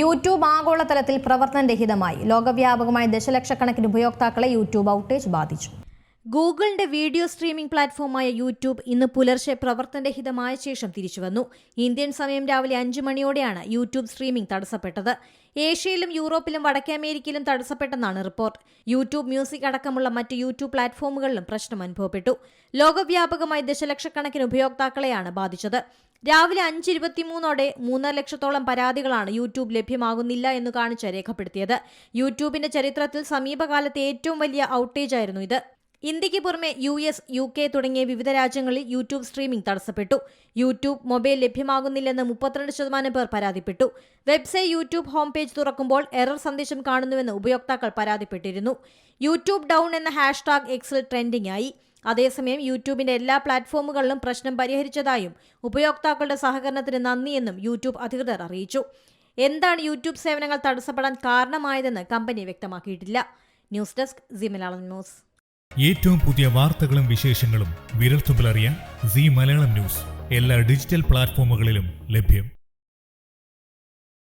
YouTube ആഗോളതലത്തിൽ പ്രവർത്തനരഹിതമായി ലോകവ്യാപകമായി ദശലക്ഷക്കണക്കിന് ഉപയോക്താക്കളെ യൂട്യൂബ് ഔട്ടേജ് ബാധിച്ചു. ഗൂഗിളിന്റെ വീഡിയോ സ്ട്രീമിംഗ് പ്ലാറ്റ്ഫോമായ യൂട്യൂബ് ഇന്ന് പുലർച്ചെ പ്രവർത്തനരഹിതമായ ശേഷം തിരിച്ചുവന്നു ഇന്ത്യൻ സമയം രാവിലെ അഞ്ചു മണിയോടെയാണ് യൂട്യൂബ് സ്ട്രീമിംഗ് തടസ്സപ്പെട്ടത്. ഏഷ്യയിലും യൂറോപ്പിലും വടക്കേ അമേരിക്കയിലും തടസ്സപ്പെട്ടെന്നാണ് റിപ്പോർട്ട്. യൂട്യൂബ് മ്യൂസിക് അടക്കമുള്ള മറ്റ് യൂട്യൂബ് പ്ലാറ്റ്ഫോമുകളിലും പ്രശ്നം അനുഭവപ്പെട്ടു. ലോകവ്യാപകമായി ദശലക്ഷക്കണക്കിന് ഉപയോക്താക്കളെയാണ് ബാധിച്ചത്. രാവിലെ അഞ്ച് ഇരുപത്തിമൂന്നോടെ മൂന്നര ലക്ഷത്തോളം പരാതികളാണ് യൂട്യൂബ് ലഭ്യമാകുന്നില്ല എന്ന് കാണിച്ച് രേഖപ്പെടുത്തിയത്. യൂട്യൂബിന്റെ ചരിത്രത്തിൽ സമീപകാലത്തെ ഏറ്റവും വലിയ ഔട്ടേജ് ആയിരുന്നു ഇത്. ഇന്ത്യയ്ക്ക് പുറമെ യു എസ് യു കെ തുടങ്ങിയ വിവിധ രാജ്യങ്ങളിൽ യൂട്യൂബ് സ്ട്രീമിംഗ് തടസ്സപ്പെട്ടു. യൂട്യൂബ് മൊബൈൽ ലഭ്യമാകുന്നില്ലെന്ന് മുപ്പത്തിരണ്ട് ശതമാനം പേർ പരാതിപ്പെട്ടു. വെബ്സൈറ്റ് യൂട്യൂബ് ഹോം പേജ് തുറക്കുമ്പോൾ എറർ സന്ദേശം കാണുന്നുവെന്ന് ഉപയോക്താക്കൾ പരാതിപ്പെട്ടിരുന്നു. യൂട്യൂബ് ഡൗൺ എന്ന ഹാഷ്ടാഗ് എക്സിൽ ട്രെൻഡിംഗ് ആയി അതേസമയം യൂട്യൂബിന്റെ എല്ലാ പ്ലാറ്റ്ഫോമുകളിലും പ്രശ്നം പരിഹരിച്ചതായും ഉപയോക്താക്കളുടെ സഹകരണത്തിന് നന്ദിയെന്നും യൂട്യൂബ് അധികൃതർ അറിയിച്ചു. എന്താണ് യൂട്യൂബ് സേവനങ്ങൾ തടസ്സപ്പെടാൻ കാരണമായതെന്ന് company വ്യക്തമാക്കിയിട്ടില്ല. News desk C news. ഏറ്റവും പുതിയ വാർത്തകളും വിശേഷങ്ങളും വിരൽത്തുമ്പിലറിയാൻ സി മലയാളം ന്യൂസ്. എല്ലാ ഡിജിറ്റൽ പ്ലാറ്റ്ഫോമുകളിലും ലഭ്യം.